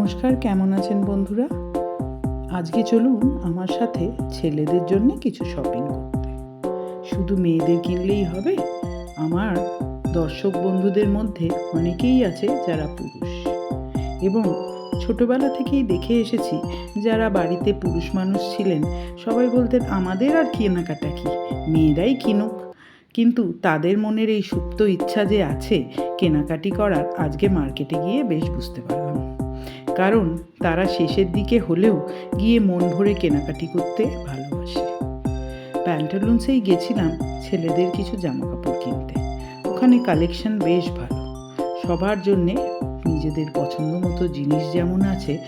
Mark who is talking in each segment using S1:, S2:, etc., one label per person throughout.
S1: নমস্কার, কেমন আছেন বন্ধুরা? আজকে চলুন আমার সাথে ছেলেদের জন্য কিছু শপিং করতে। শুধু মেয়েদের কিনলেই হবে, আমার দর্শক বন্ধুদের মধ্যে অনেকেই আছে যারা পুরুষ। এবং ছোটবেলা থেকেই দেখে এসেছি, যারা বাড়িতে পুরুষ মানুষ ছিলেন, সবাই বলতেন, আমাদের আর কেনাকাটা কি? মেয়েরাই কিনুক। কিন্তু তাদের মনের এই সুপ্ত ইচ্ছা যে আছে, কেনাকাটি করার আজকে মার্কেটে গিয়ে বেশ বুঝতে পারলাম। কারণ তারা শেষের দিকে হলেও গিয়ে মন ভরে কেনাকাটি করতে ভালোবাসে। প্যান্টালুন্সেই গেছিলাম ছেলেদের কিছু জামা কাপড় কিনতে। ওখানে কালেকশন বেশ ভালো। সবার জন্যে নিজেদের পছন্দ মতো জিনিস যেমন আছে,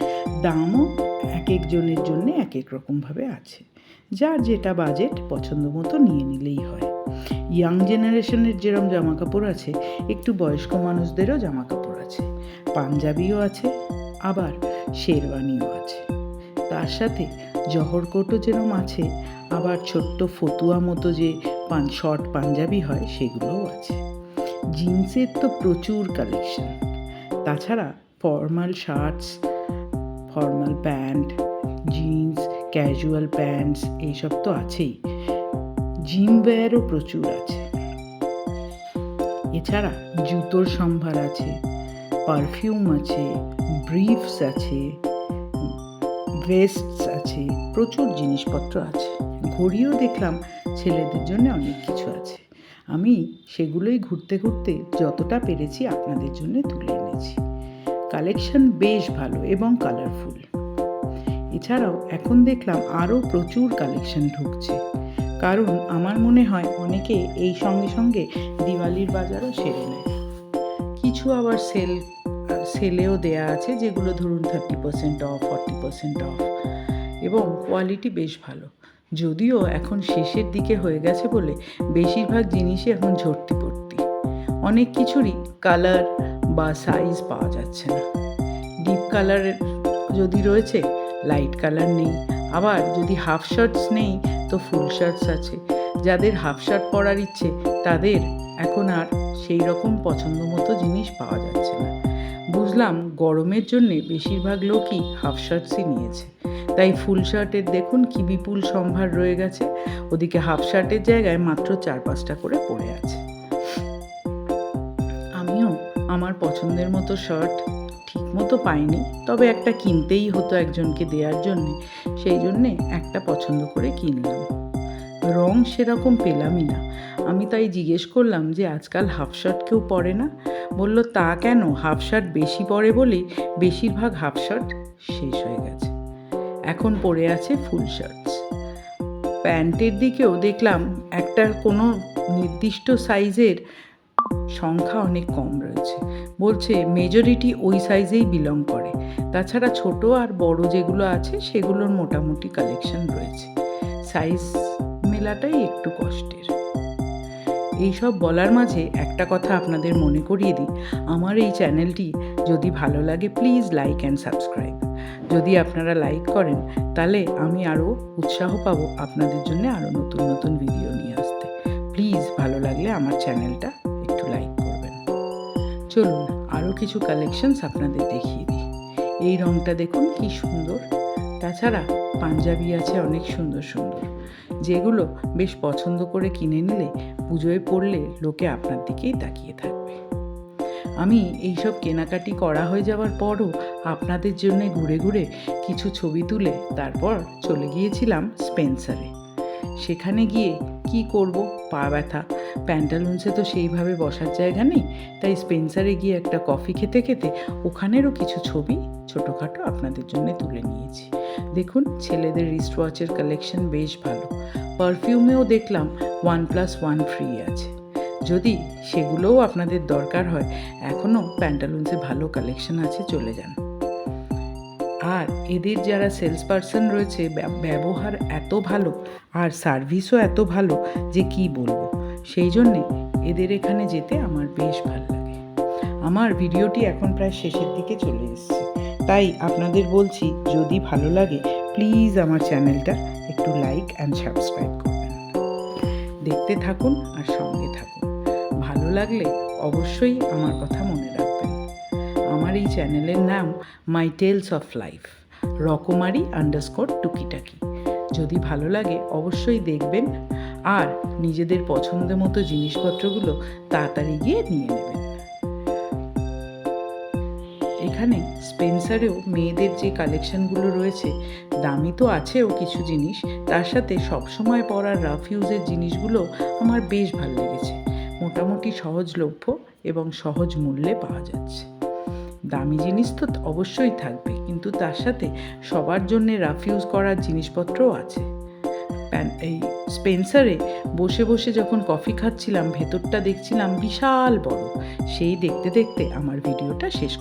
S1: দামও এক একজনের জন্য এক এক রকমভাবে আছে। যার যেটা বাজেট পছন্দ মতো নিয়ে নিলেই হয়। ইয়াং জেনারেশনের যেরম জামা কাপড় আছে, একটু বয়স্ক মানুষদেরও জামা কাপড় আছে। পাঞ্জাবিও আছে আবার শেরওয়ানিও আছে। তার সাথে জহর কোটও যেরম আছে, আবার ছোট্ট ফতুয়া মতো যে পান, শর্ট পাঞ্জাবি হয়, সেগুলোও আছে। জিন্সের তো প্রচুর কালেকশন তাছাড়া formal shirts formal pant jeans casual pants এইসব তো আছেই। জিম ওয়্যারও প্রচুর আছে। এছাড়া জুতোর সম্ভার আছে। পারফিউম আছে ব্রিফস আছে ভেস্টস আছে, প্রচুর জিনিসপত্র আছে। ঘড়িও দেখলাম ছেলেদের জন্য অনেক কিছু আছে। আমি সেগুলোই ঘুরতে ঘুরতে যতটা পেরেছি আপনাদের জন্য তুলে এনেছি। কালেকশন বেশ ভালো এবং কালারফুল এছাড়াও এখন দেখলাম আরও প্রচুর কালেকশন ঢুকছে। কারণ আমার মনে হয় অনেকে এই সঙ্গে সঙ্গে দিওয়ালির বাজারও সেরে নেয়। কিছু আবার সেল সেলেও দেয়া আছে যেগুলো ধরুন thirty percent off forty percent off এবং কোয়ালিটি বেশ ভালো। যদিও এখন শেষের দিকে হয়ে গেছে বলে বেশিরভাগ জিনিসই এখন ঝর্তি পড়তি। অনেক কিছুরই কালার বা সাইজ পাওয়া যাচ্ছে না। ডিপ কালারের যদি রয়েছে লাইট কালার নেই। আবার যদি হাফ শার্টস নেই, তো ফুল শার্টস আছে। যাদের হাফ শার্ট পরার ইচ্ছে, তাদের এখন আর সেই রকম পছন্দ মতো জিনিস পাওয়া যাচ্ছে না। বুঝলাম গরমের জন্যে বেশিরভাগ লোকই হাফ শার্টসই নিয়েছে। তাই ফুল শার্টের দেখুন কি বিপুল সম্ভার রয়ে গেছে। ওদিকে হাফ শার্টের জায়গায় মাত্র চার পাঁচটা করে পড়ে আছে। আমিও আমার পছন্দের মতো শার্ট ঠিক মতো পাইনি, তবে একটা কিনতেই হতো একজনকে দেওয়ার জন্যে। সেই জন্যে একটা পছন্দ করে কিনলাম। রং সেরকম পেলামই না। আমি তাই জিজ্ঞেস করলাম যে, আজকাল হাফ শার্ট কেউ পরে না? বলল, তা কেন? হাফ শার্ট বেশি পরে বলে বেশিরভাগ হাফ শার্ট শেষ হয়ে গেছে। এখন পরে আছে ফুল শার্টস। প্যান্টের দিকেও দেখলাম একটা কোনো নির্দিষ্ট সাইজের সংখ্যা অনেক কম রয়েছে। বলছে, মেজরিটি ওই সাইজেই বিলং করে। তাছাড়া ছোট আর বড় যেগুলো আছে সেগুলোর মোটামুটি কালেকশন রয়েছে। সাইজ মেলাটাই একটু কষ্টের। এইসব বলার মাঝে একটা কথা আপনাদের মনে করিয়ে দিই। আমার এই চ্যানেলটি যদি ভালো লাগে, প্লিজ লাইক অ্যান্ড সাবস্ক্রাইব। যদি আপনারা লাইক করেন, তাহলে আমি আরও উৎসাহ পাবো আপনাদের জন্য আরও নতুন নতুন ভিডিও নিয়ে আসতে। প্লিজ ভালো লাগলে আমার চ্যানেলটা একটু লাইক করবেন। চলুন, আরও কিছু কালেকশনস আপনাদের দেখিয়ে দিই। এই রঙটা দেখুন, কি সুন্দর। তাছাড়া পাঞ্জাবি আছে অনেক সুন্দর সুন্দর। যেগুলো বেশ পছন্দ করে কিনে নিলে পুজোয় পড়লে লোকে আপনার দিকেই তাকিয়ে থাকবে। আমি এইসব কেনাকাটি করা হয়ে যাওয়ার পরও আপনাদের জন্য ঘুরে ঘুরে কিছু ছবি তুলে তারপর চলে গিয়েছিলাম স্পেন্সারে। সেখানে গিয়ে কি করব? পা ব্যথা। প্যান্টালুন্সে তো সেইভাবে বসার জায়গা নেই, তাই স্পেন্সারে গিয়ে একটা কফি খেতে খেতে ওখানেরও কিছু ছবি ছোটোখাটো আপনাদের জন্য তুলে নিয়েছি। দেখুন, ছেলেদের রিস্ট ওয়াচের কালেকশন বেশ ভালো। পারফিউমেও দেখলাম ওয়ান প্লাস ওয়ান ফ্রি আছে। যদি সেগুলোও আপনাদের দরকার হয় এখনও প্যান্টালুন্সে ভালো কালেকশন আছে, চলে যান। আর এদের যারা সেলস পারসন রয়েছে ব্যবহার এত ভালো আর সার্ভিসও এত ভালো, যে কি বলব? সেই জন্যে এদের এখানে যেতে আমার বেশ ভালো লাগে। আমার ভিডিওটি এখন প্রায় শেষের দিকে চলে এসছে। তাই আপনাদের বলছি, যদি ভালো লাগে প্লিজ আমার চ্যানেলটা একটু লাইক অ্যান্ড সাবস্ক্রাইব করবেন। দেখতে থাকুন আর সঙ্গে থাকুন। ভালো লাগলে অবশ্যই আমার কথা মনে রাখবেন। আমার এই চ্যানেলের নাম মাই টেলস অফ লাইফ রকমারি আন্ডারস্কোর টুকিটাকি। যদি ভালো লাগে, অবশ্যই দেখবেন। আর নিজেদের পছন্দ মতো জিনিসপত্রগুলো তাড়াতাড়ি গিয়ে নিয়ে নেবেন। এখানে স্পেন্সারেও মেয়েদের যে কালেকশনগুলো রয়েছে, দামি তো আছেও কিছু জিনিস, তার সাথে সবসময় পরার রাফ ইউজের জিনিসগুলো আমার বেশ ভালো লেগেছে। মোটামুটি সহজলভ্য এবং সহজ মূল্যে পাওয়া যাচ্ছে। দামি জিনিস তো অবশ্যই থাকবে, কিন্তু তার সাথে সবার জন্যে রাফ ইউজ করার জিনিসপত্রও আছে। প্যান- এই স্পেন্সারে বসে বসে যখন কফি খাচ্ছিলাম, ভেতরটা দেখছিলাম বিশাল বড়। সেই দেখতে দেখতে আমার ভিডিওটা শেষ